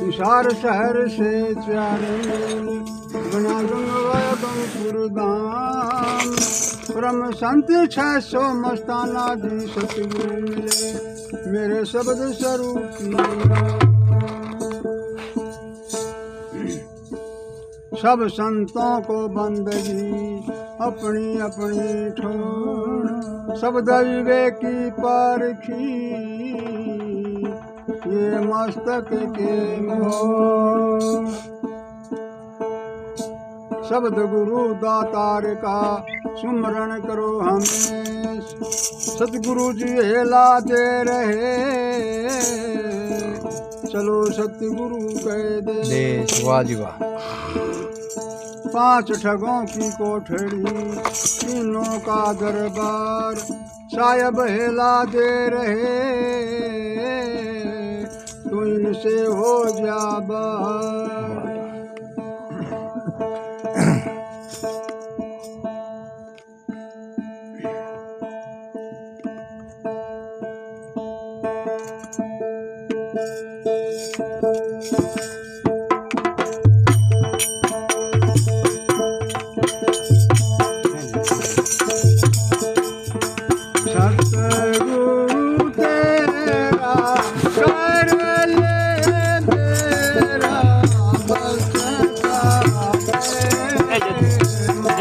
विशार शहर से चारे, बना गंगपुर धाम ब्रह्म संत छह सौ मस्ताना दी सतगुरु। मिले मेरे शब्द स्वरूप सब संतों को बंदगी अपनी अपनी ठोर सब विवेकी पारखी ये मस्तक के शब्द गुरु दातार का सुमरण करो हमें सतगुरु जी हेला दे रहे। चलो सतगुरु कह दे। वाह। पाँच ठगों की कोठड़ी, तीनों का दरबार साहब हेला दे रहे। तू इनसे हो जा बाहर।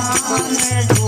Amen.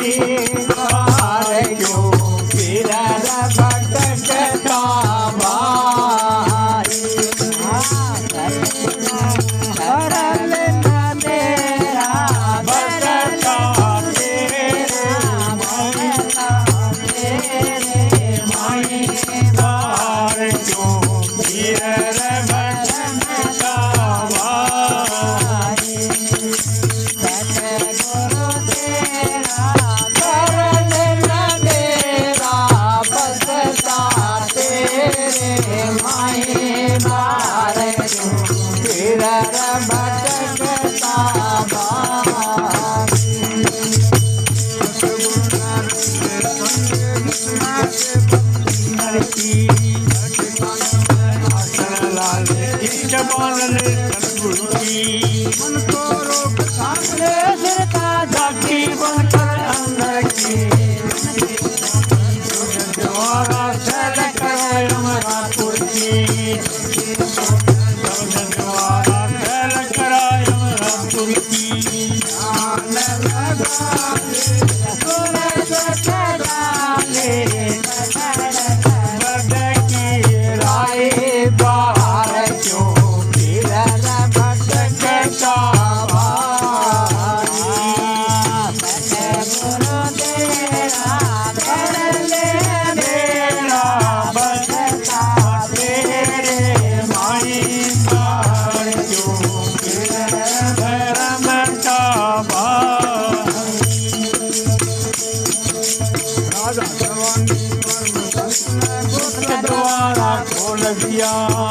Bye. காவலர் கண்குழுத்தி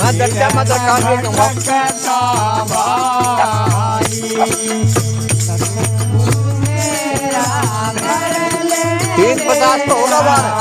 મદદ મદદ तीन पचास तो होगा बारह